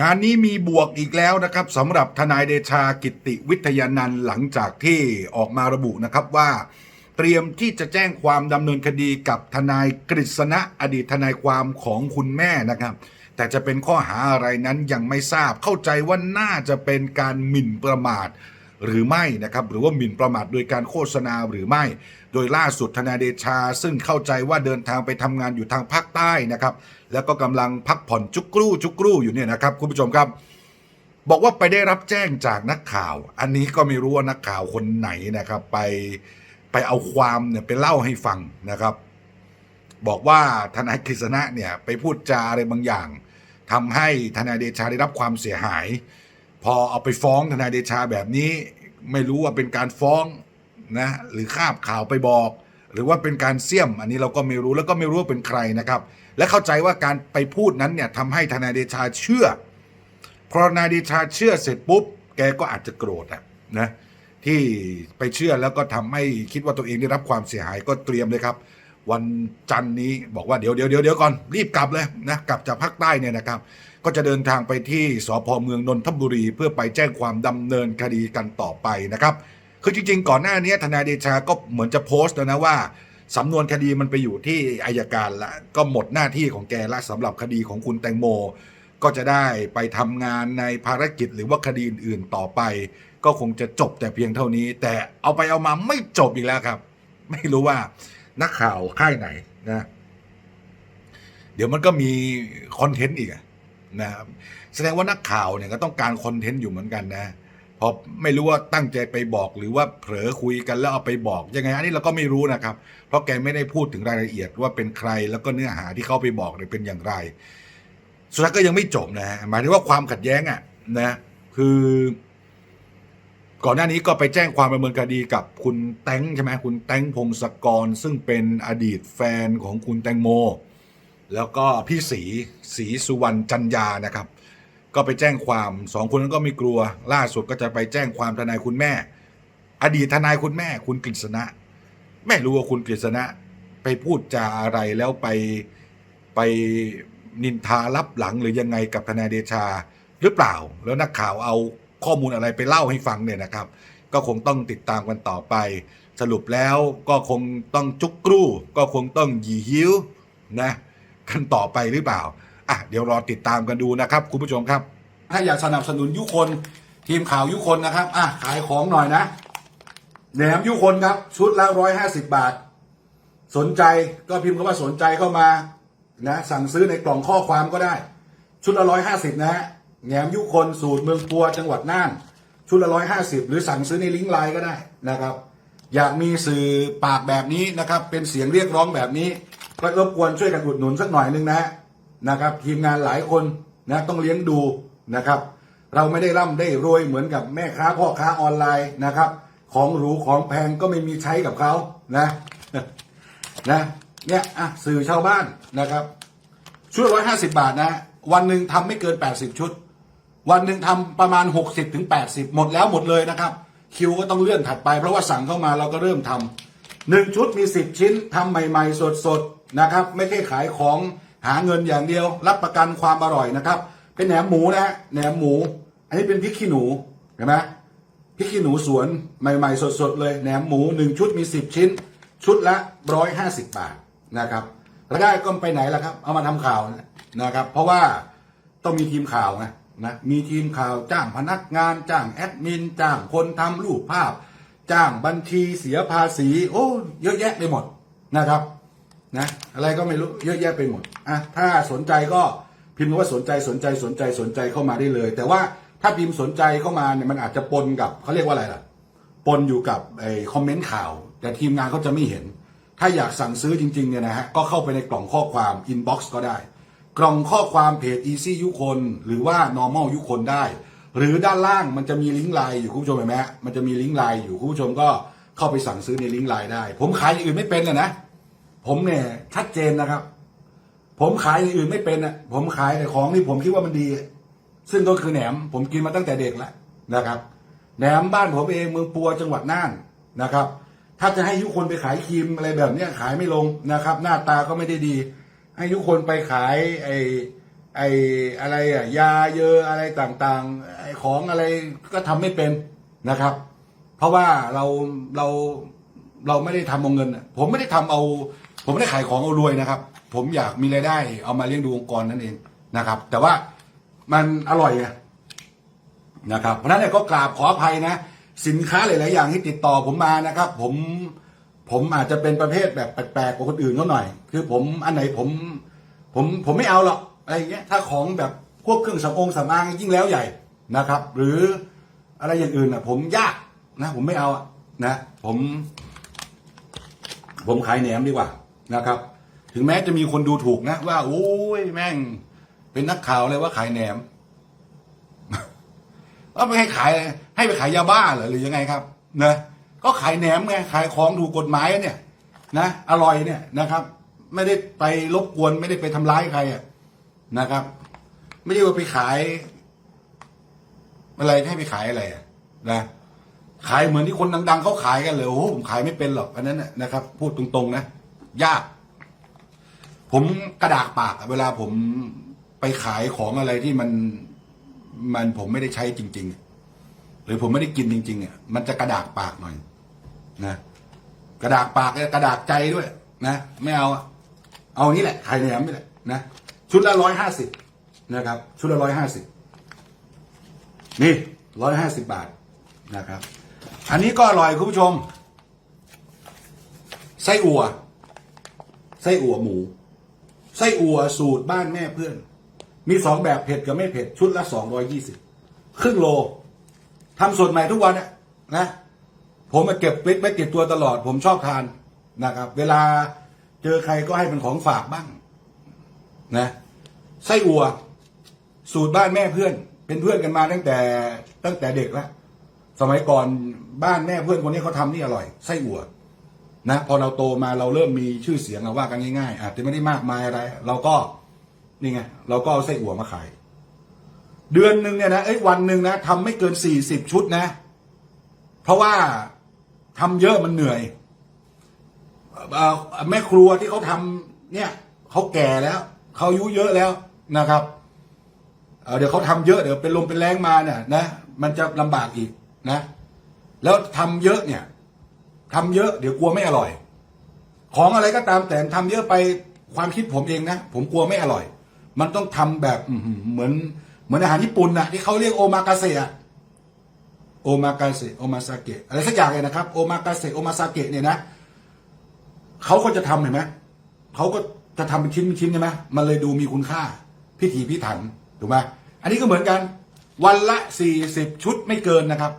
งานนี้มีบวกอีกแล้วนะครับสำหรับทนายเดชากิติวิทยานันท์หลังจากที่ออกมาระบุนะครับว่า เตรียมที่จะแจ้งความดำเนินคดีกับทนายกฤษณะอดีตทนายความของคุณแม่นะครับ แต่จะเป็นข้อหาอะไรนั้นยังไม่ทราบเข้าใจว่าน่าจะเป็นการหมิ่นประมาท หรือไม่นะครับหรือว่าหมิ่นประมาทโดยการโฆษณาหรือไม่ โดยล่าสุดธนาเดชา ซึ่งเข้าใจว่าเดินทางไปทำงานอยู่ทางภาคใต้นะครับแล้วก็กำลังพักผ่อนจุกกรูจุกกรูอยู่เนี่ยนะครับคุณผู้ชมครับ บอกว่าไปได้รับแจ้งจากนักข่าว อันนี้ก็ไม่รู้ว่านักข่าวคนไหนนะครับ ไปไปเอาความเนี่ยไปเล่าให้ฟังนะครับ บอกว่าทนายกฤษณะเนี่ยไปพูดจาอะไรบางอย่างทำให้ทนายเดชาได้รับความเสียหาย พอเอาไปฟ้องทนายเดชาแบบนี้ ไม่รู้ว่าเป็นการฟ้องนะหรือคาบข่าวไปบอก หรือว่าเป็นการเสี่ยม อันนี้เราก็ไม่รู้แล้วก็ไม่รู้ว่าเป็นใครนะครับ และเข้าใจว่าการไปพูดนั้นเนี่ยทำให้ทนายเดชาเชื่อพอนายเดชาเชื่อเสร็จปุ๊บ แกก็อาจจะโกรธอะนะที่ไปเชื่อแล้วก็ทำให้คิดว่าตัวเองได้รับความเสียหายก็เตรียมเลยครับ วันจันนี้บอกว่าเดี๋ยวเดี๋ยวเดี๋ยวเดี๋ยวก่อนรีบกลับเลยนะกลับจากภาคใต้เนี่ยนะครับ ก็จะเดินทางไปที่สพเมืองนนทบุรี เพื่อไปแจ้งความดำเนินคดีกันต่อไปนะครับคือจริง ๆ ก่อนหน้านี้ทนายเดชาก็เหมือนจะโพสต์แล้วนะว่าสำนวนคดีมันไปอยู่ที่อายการละก็หมดหน้าที่ของแกละสำหรับคดีของคุณแตงโม ก็จะได้ไปทำงานในภารกิจหรือว่าคดีอื่นๆต่อไป ก็คงจะจบแต่เพียงเท่านี้ แต่เอาไปเอามาไม่จบอีกแล้วครับ ไม่รู้ว่า นักข่าวค่ายไหนนะ เดี๋ยวมันก็มีคอนเทนต์อีกนะครับแสดงว่านักข่าวเนี่ยก็ต้องการคอนเทนต์อยู่เหมือนกันนะพอไม่รู้ว่าตั้งใจไปบอกหรือว่าเผลอคุยกันแล้วเอาไปบอกยังไงอันนี้เราก็ไม่รู้นะครับ เพราะแกไม่ได้พูดถึงรายละเอียดว่าเป็นใครแล้วก็เนื้อหาที่เขาไปบอกเนี่ยเป็นอย่างไร สุดท้ายก็ยังไม่จบนะฮะหมายถึงว่าความขัดแย้งอะนะคือ ก่อนหน้านี้ก็ไปแจ้งความดำเนินคดีกับคุณแตงใช่ไหมคุณแตงพงศกร ซึ่งเป็นอดีตแฟนของคุณแตงโม แล้วก็พี่ศรีศรีสุวรรณจันยานะครับ ก็ไปแจ้งความสองคนนั้นก็ไม่กลัว ล่าสุดก็จะไปแจ้งความทนายคุณแม่ อดีตทนายคุณแม่ คุณกฤษณะไม่รู้ว่าคุณกฤษณะไปพูดจาอะไรแล้วไปไปนินทารับหลังหรือยังไงกับทนายเดชาหรือเปล่า แล้วนักข่าวเอา ข้อมูลอะไรไปเล่าให้ฟังเนี่ยนะครับ ก็คงต้องติดตามกันต่อไป สรุปแล้วก็คงต้องจุกกรูก็คงต้องหยีหิวนะกันต่อไปหรือเปล่าอะเดี๋ยวรอติดตามกันดูนะครับ คุณผู้ชมครับ ถ้าอยากสนับสนุนยุคนทีมข่าวยุคนนะครับอะขายของหน่อยนะแหนมยุคนครับ ชุดละร้อยห้าสิบบาท สนใจก็พิมพ์คำว่าสนใจเข้ามานะสั่งซื้อในกล่องข้อความก็ได้ ชุดละร้อยห้าสิบนะฮะ แหนมยุคนสูตรเมืองปัวจังหวัดน่าน ชุดละร้อยห้าสิบหรือสั่งซื้อในลิงก์ไลน์ก็ได้นะครับ อยากมีสื่อปากแบบนี้นะครับ เป็นเสียงเรียกร้องแบบนี้ ก็รบกวนช่วยกันอุดหนุนสักหน่อยนึงนะนะครับ ทีมงานหลายคนนะต้องเลี้ยงดูนะครับ เราไม่ได้ร่ำได้รวยเหมือนกับแม่ค้าพ่อค้าออนไลน์นะครับ ของหรูของแพงก็ไม่มีใช้กับเขานะนะเนี่ยอะสื่อชาวบ้านนะครับ ชุดร้อยห้าสิบาทนะ วันหนึ่งทำไม่เกินแปดสิบชุด วันหนึ่งทำประมาณหกสิบถึงแปดสิบหมดแล้วหมดเลยนะครับ คิวก็ต้องเลื่อนถัดไปเพราะว่าสั่งเข้ามาเราก็เริ่มทำหนึ่งชุดมีสิบชิ้นทำใหม่ ๆ สดๆนะครับ ไม่ใช่ขายของหาเงินอย่างเดียว รับประกันความอร่อยนะครับ เป็นแหนมหมูนะฮะแหนมหมู อันนี้เป็นพริกขี้หนูเห็นไหมพริกขี้หนูสวนใหม่ ๆ สดๆเลยแหนมหมูหนึ่งชุดมี 10 ชิ้น ชุดละร้อยห้าสิบบาทนะครับรายได้ก็ไปไหนล่ะครับ เอามาทำข่าวนะครับ เพราะว่าต้องมีทีมข่าวไง นะมีทีมข่าวจ้างพนักงานจ้างแอดมินจ้างคนทำรูปภาพ จ้างบัญชีเสียภาษี โอ้เยอะแยะไปหมดนะครับนะอะไรก็ไม่รู้เยอะแยะไปหมดอะถ้าสนใจก็พิมพ์ว่าสนใจสนใจสนใจสนใจเข้ามาได้เลย แต่ว่าถ้าพิมพ์สนใจเข้ามาเนี่ยมันอาจจะปนกับเขาเรียกว่าอะไรล่ะ ปนอยู่กับไอ้คอมเมนต์ข่าว แต่ทีมงานเขาจะไม่เห็น ถ้าอยากสั่งซื้อจริงๆเนี่ยนะฮะก็เข้าไปในกล่องข้อความอินบ็อกซ์ก็ได้ กล่องข้อความเพจ Easy ยุคน หรือว่า normal ยุคนได้ หรือด้านล่างมันจะมีลิงก์ไลน์อยู่คุณผู้ชมเห็นไหมมันจะมีลิงก์ไลน์อยู่คุณผู้ชมก็เข้าไปสั่งซื้อในลิงก์ไลน์ได้ ผมขายอย่างอื่นไม่เป็นอะนะ ผมเนี่ยชัดเจนนะครับ ผมขายอย่างอื่นไม่เป็นอะผมขายแต่ของที่ผมคิดว่ามันดี ซึ่งก็คือแหนม ผมกินมาตั้งแต่เด็กแล้วนะครับแหนมบ้านผมเองเมืองปัวจังหวัดน่านนะครับ ถ้าจะให้ยุคนไปขายครีมอะไรแบบนี้ขายไม่ลงนะครับ หน้าตาก็ไม่ได้ดี ให้ยุคนไปขายไอ้ไอ้อะไรอะยาเยอะอะไรต่างๆไอ้ของอะไรก็ทำไม่เป็นนะครับ เพราะว่าเราเราเราไม่ได้ทำเอาเงินผมไม่ได้ทำเอา ผมไม่ได้ขายของเอารวยนะครับ ผมอยากมีรายได้ เอามาเลี้ยงดูองค์กรนั่นเองนะครับ แต่ว่ามันอร่อยไงนะครับ เพราะฉะนั้นก็กราบขออภัยนะ สินค้าหลาย ๆ อย่างที่ติดต่อผมมานะครับ ผม ผมอาจจะเป็นประเภทแบบแปลกๆกว่าคนอื่นเขาหน่อย คือผมอันไหนผม ผมผมไม่เอาหรอกอะไรเงี้ยถ้าของแบบพวกเครื่องสำอางสำอางยิ่งแล้วใหญ่นะครับ หรืออะไรอย่างอื่นอะ ผมยากนะ ผมไม่เอาอะนะ ผม ผมขายแหนมดีกว่านะครับ ถึงแม้จะมีคนดูถูกนะ ว่าโอ้ยแม่ง เป็นนักข่าวเลยว่าขายแหนมว่าไม่ให้ขายให้ไปขายยาบ้าเหรอหรือยังไงครับนะ ก็ขายแหนมไงขายของถูกกฎหมายเนี่ยนะอร่อยเนี่ยนะครับ ไม่ได้ไปรบกวนไม่ได้ไปทำร้ายใครอะนะครับ ไม่ใช่ว่าไปขายอะไรให้ไปขายอะไรอะนะขายเหมือนที่คนดัง ๆเขาขายกันเลยโอ้โหผมขายไม่เป็นหรอกอันนั้นนะครับ พูดตรงๆนะยาก ผมกระดากปากเวลาผมไปขายของอะไรที่มันมันผมไม่ได้ใช้จริง ๆ หรือผมไม่ได้กินจริงๆอะมันจะกระดากปากหน่อย นะกระดากปากเนี่ยกระดากใจด้วย นะไม่เอาอะเอานี่แหละไข่แหนมนี่แหละนะชุดละร้อยห้าสิบนะครับ ชุดละร้อยห้าสิบนี่ร้อยห้าสิบบาทนะครับ อันนี้ก็อร่อยคุณผู้ชม ไส้อั่วไส้อั่วหมู ไส้อั่วสูตรบ้านแม่เพื่อน มีสองแบบเผ็ดกับไม่เผ็ด ชุดละสองรอยี่สิบครึ่งโลทำสดใหม่ทุกวันเนี่ยนะ ผมมาเก็บไว้ไว้ติดตัวตลอด ผมชอบทานนะครับ เวลาเจอใครก็ให้เป็นของฝากบ้าง นะไส้อัว สูตรบ้านแม่เพื่อน เป็นเพื่อนกันมาตั้งแต่ตั้งแต่เด็กแล้วสมัยก่อนบ้านแม่เพื่อนคนนี้เขาทำนี่อร่อยไส้อัวนะพอเราโตมาเราเริ่มมีชื่อเสียงเราว่ากันง่ายๆอาจจะไม่ได้มากมายอะไร เราก็นี่ไงเราก็เอาไส้อั่วมาขาย เดือนหนึ่งเนี่ยนะเอ้ยวันหนึ่งนะทำไม่เกินสี่สิบชุดนะ เพราะว่า ทำเยอะมันเหนื่อยแม่ครัวที่เขาทำเนี่ยเขาแก่แล้วเขาอายุเยอะแล้วนะครับเเดี๋ยวเขาทำเยอะเดี๋ยวเป็นลมเป็นแรงมาเนี่ยนะมันจะลำบากอีกนะ แล้วทำเยอะเนี่ยทำเยอะเดี๋ยวกลัวไม่อร่อย ของอะไรก็ตามแต่ทำเยอะไปความคิดผมเองนะผมกลัวไม่อร่อย มันต้องทำแบบเหมือนเหมือนอาหารญี่ปุ่นนะที่เขาเรียกโอมากาเสะ โอมากาเสะโอมาซาเกะอะไรสักอย่างเลยนะครับโอมากาเสะโอมาซาเกะเนี่ยนะเขาก็จะทำเห็นไหมเขาก็จะทำเป็นชิ้นเป็นชิ้นใช่ไหมมันเลยดูมีคุณค่า พิถีพิถันถูกไหมอันนี้ก็เหมือนกัน วันละสี่สิบชุดไม่เกินนะครับ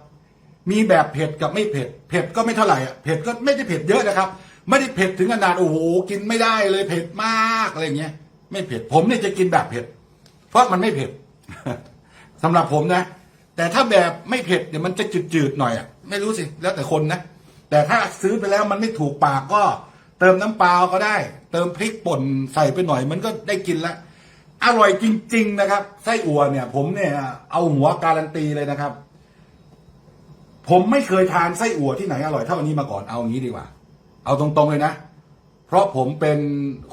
มีแบบเผ็ดกับไม่เผ็ด เผ็ดก็ไม่เท่าไหร่อะเผ็ดก็ไม่ได้เผ็ดเยอะนะครับ ไม่ได้เผ็ดถึงขนาดโอ้โหกินไม่ได้เลยเผ็ดมากอะไรเงี้ย ไม่เผ็ดผมเนี่ยจะกินแบบเผ็ด เพราะมันไม่เผ็ดสำหรับผมนะ แต่ถ้าแบบไม่เผ็ดเนี่ยมันจะจืดๆหน่อยอะไม่รู้สิแล้วแต่คนนะแต่ถ้าซื้อไปแล้วมันไม่ถูกปากก็ เติมน้ำปลาก็ได้ เติมพริกป่นใส่ไปหน่อย มันก็ได้กินล้วอร่อยจริง ๆ นะครับไส้อั่วเนี่ย ผมเนี่ย เอาหัวการันตีเลยนะครับ ผมไม่เคยทานไส้อั่วที่ไหนอร่อยเท่านนี้มาก่อนเอาอย่างนี้ดีกว่า เอาตรงๆเลยนะ เพราะผมเป็น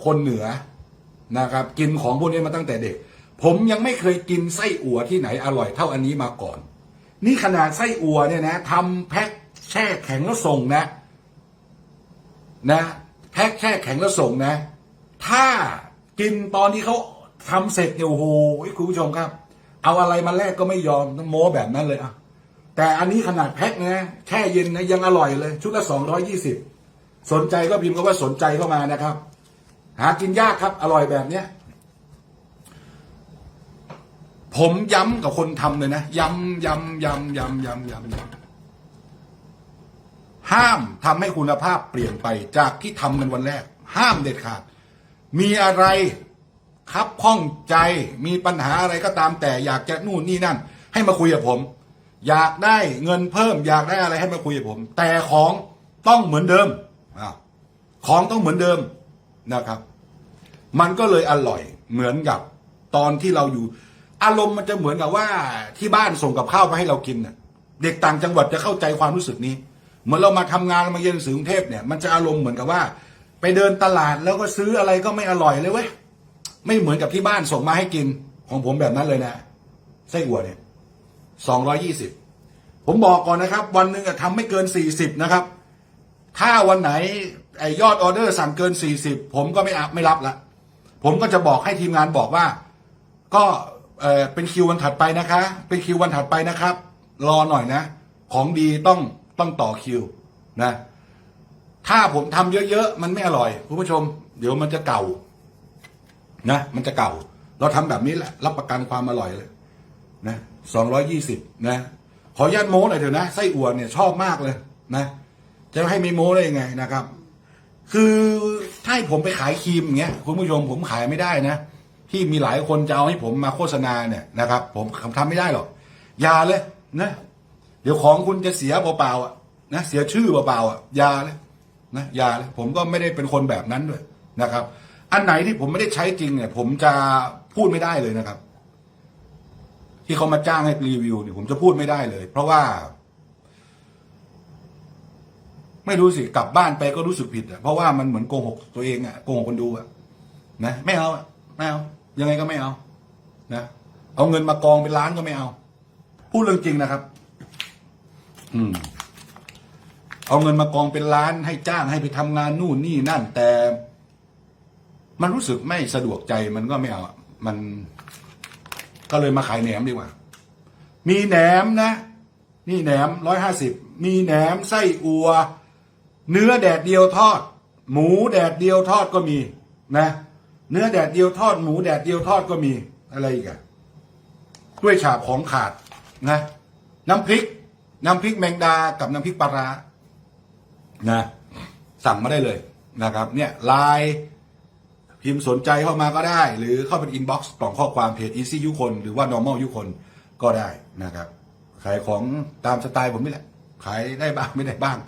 คนเหนือนะครับ กินของพวกนี้มาตั้งแต่เด็ก ผมยังไม่เคยกินไส้อั่วที่ไหนอร่อยเท่าอันนี้มาก่อน นี่ขนาดไส้อั่วเนี่ยนะทำแพ็คแช่แข็งแล้วส่งนะ นะ แพ็คแช่แข็งแล้วส่งนะ ถ้ากินตอนที่เขาทำเสร็จเนี่ยโอ้โหคุณผู้ชมครับ เอาอะไรมาแลกก็ไม่ยอมต้องโม้แบบนั้นเลยอะแต่อันนี้ขนาดแพ็คนะแช่เย็นนะยังอร่อยเลย ชุดละสองร้อยี่สิบสนใจก็พิมพ์ก็ว่าสนใจเข้ามานะครับ หากินยากครับ อร่อยแบบเนี้ย ผมย้ำกับคนทำเลยนะ ย้ำย้ำย้ำย้ำย้ำย้ำย้ำห้ามทำให้คุณภาพเปลี่ยนไปจากที่ทำกันวันแรก ห้ามเด็ดขาด มีอะไรครับข้องใจมีปัญหาอะไรก็ตามแต่อยากจะนู่นนี่นั่น ให้มาคุยกับผม อยากได้เงินเพิ่ม อยากได้อะไรให้มาคุยกับผม แต่ของต้องเหมือนเดิมของต้องเหมือนเดิมนะครับ มันก็เลยอร่อยเหมือนกับตอนที่เราอยู่ อารมณ์มันจะเหมือนกับว่าที่บ้านส่งกับข้าวมาให้เรากินน่ะ เด็กต่างจังหวัดจะเข้าใจความรู้สึกนี้ เหมือนเรามาทำงานมาเรียนหนังสือกรุงเทพเนี่ยมันจะอารมณ์เหมือนกับว่า ไปเดินตลาดแล้วก็ซื้ออะไรก็ไม่อร่อยเลยเว้ยไม่เหมือนกับที่บ้านส่งมาให้กิน ของผมแบบนั้นเลยนะไส้อั่วเนี่ยสองร้อยี่สิบผมบอกก่อนนะครับ วันหนึ่งอะทำไม่เกินสี่สิบนะครับ ถ้าวันไหนไอยอดออเดอร์สั่งเกินสี่สิบผมก็ไม่อัพไม่รับละผมก็จะบอกให้ทีมงานบอกว่า ก็ เออเป็นคิววันถัดไปนะคะ เป็นคิววันถัดไปนะครับ รอหน่อยนะ ของดีต้องต้องต่อคิวนะ ถ้าผมทำเยอะๆ มันไม่อร่อยคุณผู้ชม เดี๋ยวมันจะเก่า นะ มันจะเก่า เราทำแบบนี้แหละ รับประกันความอร่อยเลย นะสองร้อยยี่สิบนะ ขออนุญาตโม้หน่อยเถอะนะไส้อั่วเนี่ยชอบมากเลย นะ จะให้ไม่โม้ได้ยังไงนะครับ คือถ้าให้ผมไปขายครีมอย่างเงี้ยคุณผู้ชมผมขายไม่ได้นะ ที่มีหลายคนจะเอาให้ผมมาโฆษณาเนี่ยนะครับ ผมทำไม่ได้หรอกอย่าเลยนะ เดี๋ยวของคุณจะเสียเปล่าๆอะนะเสียชื่อเปล่าๆอะอย่าเลยนะอย่าเลยผมก็ไม่ได้เป็นคนแบบนั้นด้วยนะครับ อันไหนที่ผมไม่ได้ใช้จริงเนี่ย ผมจะพูดไม่ได้เลยนะครับ ที่เขามาจ้างให้รีวิวเนี่ยผมจะพูดไม่ได้เลย เพราะว่า ไม่รู้สิกลับบ้านไปก็รู้สึกผิดอะเพราะว่ามันเหมือนโกหกตัวเองอะโกหกคนดูอะนะไม่เอาไม่เอา ยังไงก็ไม่เอานะเอาเงินมากองเป็นล้านก็ไม่เอา พูดเรื่องจริงนะครับ อืม เอาเงินมากองเป็นล้านให้จ้างให้ไปทำงานนู่นนี่นั่น แต่ มันรู้สึกไม่สะดวกใจมันก็ไม่เอา มันก็เลยมาขายแหนมดีกว่า มีแหนมนะ นี่แหนมร้อยห้าสิบ มีแหนมไส้อัว เนื้อแดดเดียวทอด หมูแดดเดียวทอดก็มีนะ เนื้อแดดเดียวทอดหมูแดดเดียวทอดก็มีอะไรอีกอะด้วยฉาบของขาดนะ น้ำพริก น้ำพริกแมงดากับน้ำพริกปลาร้านะสั่งมาได้เลยนะครับ เนี่ยไลน์พิมพ์สนใจเข้ามาก็ได้ หรือเข้าเป็นอินบ็อกซ์กล่องข้อความเพจ Easy ยุคนหรือว่า normal ยุคนก็ได้นะครับ ขายของตามสไตล์ผมนี่แหละ ขายได้บ้างไม่ได้บ้าง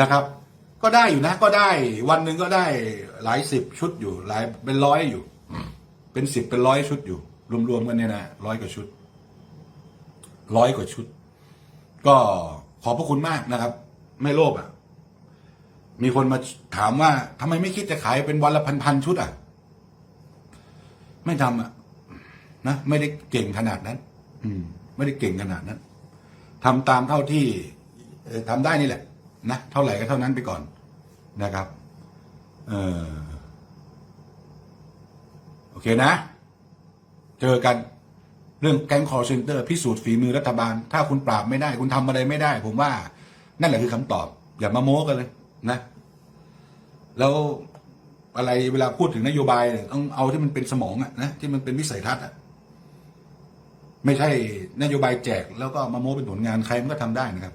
นะครับ ก็ได้อยู่นะก็ได้ วันหนึ่งก็ได้หลายสิบชุดอยู่ หลายเป็นร้อยอยู่ เป็นสิบเป็นร้อยชุดอยู่ รวมๆกันเนี่ยนะร้อยกว่าชุดร้อยกว่าชุด ก็ขอบพระคุณมากนะครับ ไม่โลภอะ มีคนมาถามว่าทำไมไม่คิดจะขายเป็นวันละพันๆชุดอะ ไม่ทำอะนะไม่ได้เก่งขนาดนั้น อืม ไม่ได้เก่งขนาดนั้นทำตามเท่าที่ทำได้นี่แหละ นะเท่าไหร่ก็เท่านั้นไปก่อนนะครับเออโอเคนะ เจอกันเรื่องแก๊งคอร์เซนเตอร์พิสูจน์ฝีมือรัฐบาล ถ้าคุณปราบไม่ได้ คุณทำอะไรไม่ได้ ผมว่า นั่นแหละคือคำตอบ อย่ามาโม้กันเลยนะ แล้วอะไรเวลาพูดถึงนโยบายเนี่ยต้องเอาที่มันเป็นสมองอะนะที่มันเป็นวิสัยทัศน์อะไม่ใช่นโยบายแจกแล้วก็มาโม้เป็นผลงานใครมันก็ทำได้นะครับ